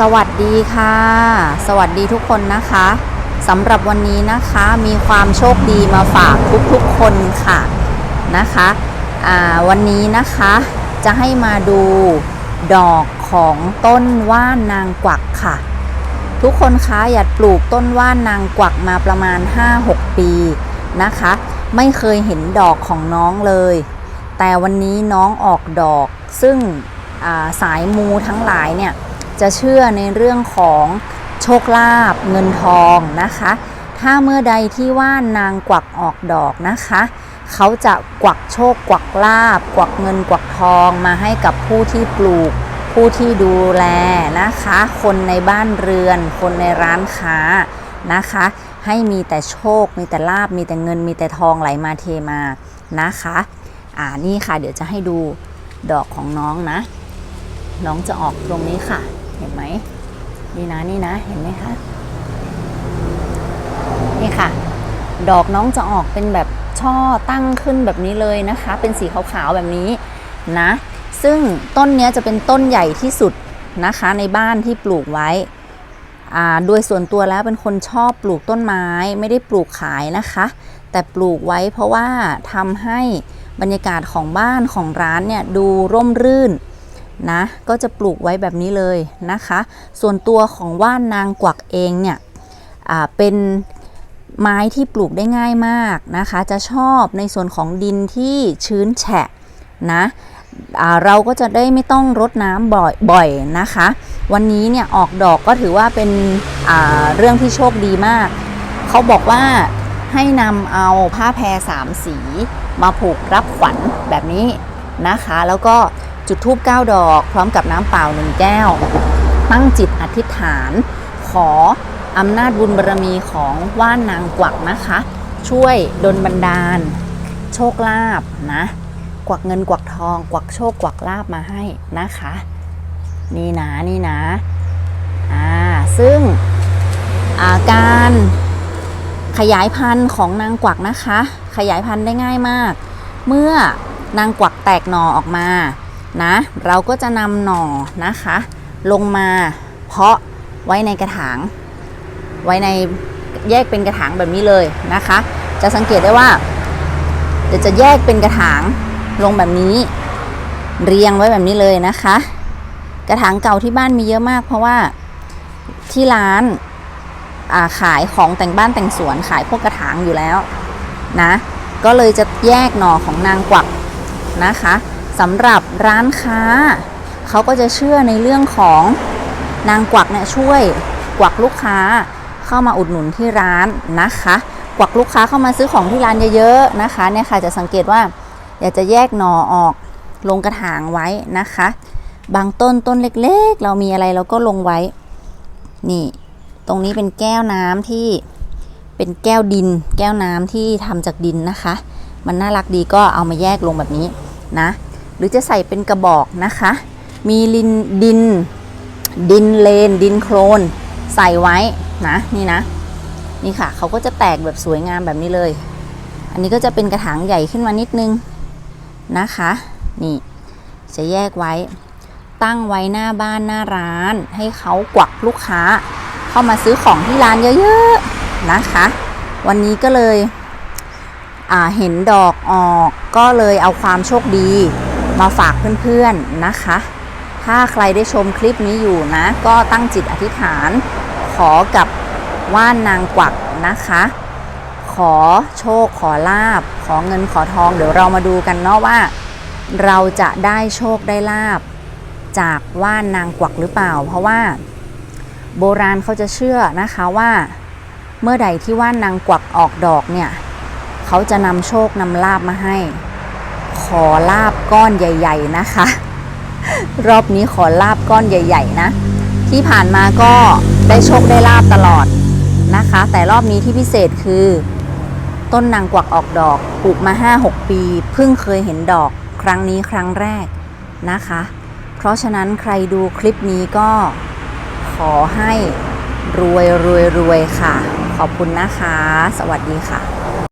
สวัสดีค่ะ สวัสดีทุกคนนะคะสำหรับวันนี้นะคะมีความโชคดีมาฝากทุกๆคนค่ะนะคะวันนี้นะคะจะให้มาดูดอกของต้นว่านนางกวักค่ะ ทุกคนคะอยากปลูกต้นว่านนางกวักมาประมาณ 5-6 ปีนะคะ ไม่เคยเห็นดอกของน้องเลย แต่วันนี้น้องออกดอกซึ่งาสายมูทั้งหลายเนี่ย จะเชื่อในเรื่องของโชคลาภเงินทองนะคะ ถ้าเมื่อใดที่ว่านางกวักออกดอกนะคะ เขาจะกวักโชคกวักลาบกวักเงินกวักทองมาให้กับผู้ที่ปลูก ผู้ที่ดูแลนะคะ คนในบ้านเรือน คนในร้านค้านะคะ ให้มีแต่โชค มีแต่ลาบมีแต่เงิน มีแต่ทองไหลมาเทมานะคะอ่านี่ค่ะ เดี๋ยวจะให้ดูดอกของน้องนะ น้องจะออกตรงนี้ค่ะ เห็นไหมนี่นะนี่นะเห็นไหมคะนี่ค่ะ ดอกน้องจะออกเป็นแบบช่อตั้งขึ้นแบบนี้เลยนะคะ เป็นสีขาวๆแบบนี้นะ ซึ่งต้นนี้จะเป็นต้นใหญ่ที่สุดนะคะในบ้านที่ปลูกไว้โดยส่วนตัวแล้วเป็นคนชอบปลูกต้นไม้ไม่ได้ปลูกขายนะคะ แต่ปลูกไว้เพราะว่าทำให้บรรยากาศของบ้านของร้านเนี่ยดูร่มรื่น นะ ก็จะปลูกไว้แบบนี้เลยนะคะ ส่วนตัวของว่านนางกวักเองเนี่ยเป็นไม้ที่ปลูกได้ง่ายมากนะคะ จะชอบในส่วนของดินที่ชื้นแฉะนะเราก็จะได้ไม่ต้องรดน้ำบ่อยบ่อยนะคะ วันนี้เนี่ยออกดอกก็ถือว่าเป็นเรื่องที่โชคดีมาก เขาบอกว่าให้นำเอาผ้าแพรสามสีมาผูกรับขวัญแบบนี้นะคะ แล้วก็ จุดทูบ9ดอก พร้อมกับน้ำเปล่าหนึ่งแก้ว ตั้งจิตอธิษฐาน ขออำนาจบุญบารมีของว่านนางกวักนะคะ ช่วยดลบันดาล โชคลาภนะ กวักเงินกวักทอง กวักโชคกวักลาบมาให้นะคะ นี่นะนี่นะอ่าซึ่งอาการขยายพันธุ์ของนางกวักนะคะ ขยายพันธุ์ได้ง่ายมาก เมื่อนางกวักแตกหน่อออกมา นะ เราก็จะนำหน่อนะคะ ลงมาเพาะไว้ในกระถาง ไว้ในแยกเป็นกระถางแบบนี้เลยนะคะ จะสังเกตได้ว่า เดี๋ยวจะแยกเป็นกระถางลงแบบนี้ เรียงไว้แบบนี้เลยนะคะ กระถางเก่าที่บ้านมีเยอะมาก เพราะว่าที่ร้านาขายของแต่งบ้านแต่งสวนขายพวกกระถางอยู่แล้วนะ ก็เลยจะแยกหน่อของนางกวักนะคะ สำหรับร้านค้า เขาก็จะเชื่อในเรื่องของนางกวักเนี่ยช่วยกวักลูกค้าเข้ามาอุดหนุนที่ร้านนะคะ กวักลูกค้าเข้ามาซื้อของที่ร้านเยอะๆนะคะเนี่ยค่ะจะสังเกตว่าอยากจะแยกหน่อออกลงกระถางไว้นะคะ บางต้นต้นเล็กๆ เรามีอะไรเราก็ลงไว้ นี่ ตรงนี้เป็นแก้วน้ำที่เป็นแก้วดิน แก้วน้ำที่ทำจากดินนะคะ มันน่ารักดีก็เอามาแยกลงแบบนี้นะ รือจะใส่เป็นกระบอกนะคะ มีลินดิน ดินเลน ดินโคลนใส่ไว้นะนี่นะ นี่ค่ะเขาก็จะแตกแบบสวยงามแบบนี้เลย อันนี้ก็จะเป็นกระถางใหญ่ขึ้นมานิดนึงนะคะ นี่จะแยกไว้ ตั้งไว้หน้าบ้านหน้าร้าน ให้เขากวักลูกค้า เข้ามาซื้อของที่ร้านเยอะๆนะคะ วันนี้ก็เลยเห็นดอกออกก็เลยเอาความโชคดี มาฝากเพื่อนๆนะคะ ถ้าใครได้ชมคลิปนี้อยู่นะ ก็ตั้งจิตอธิษฐานขอกับว่านนางกวักนะคะ ขอโชคขอลาบ ขอเงินขอทอง เดี๋ยวเรามาดูกันเนาะว่า เราจะได้โชคได้ลาบ จากว่านนางกวักหรือเปล่า เพราะว่า โบราณเขาจะเชื่อนะคะว่า เมื่อใดที่ว่านนางกวักออกดอกเนี่ย เขาจะนำโชคนำลาบมาให้ อลาบก้อนใหญ่ ๆ นะคะ รอบนี้ขอลาบก้อนใหญ่ ๆ นะ ที่ผ่านมาก็ได้โชคได้ลาบตลอดนะคะ แต่รอบนี้ที่พิเศษคือ ต้นนางกวักออกดอกปลูกมา 5-6 ปี เพิ่งเคยเห็นดอกครั้งนี้ครั้งแรกนะคะ เพราะฉะนั้นใครดูคลิปนี้ก็ขอให้รวยรวยรวยค่ะ ขอบคุณนะคะ สวัสดีค่ะ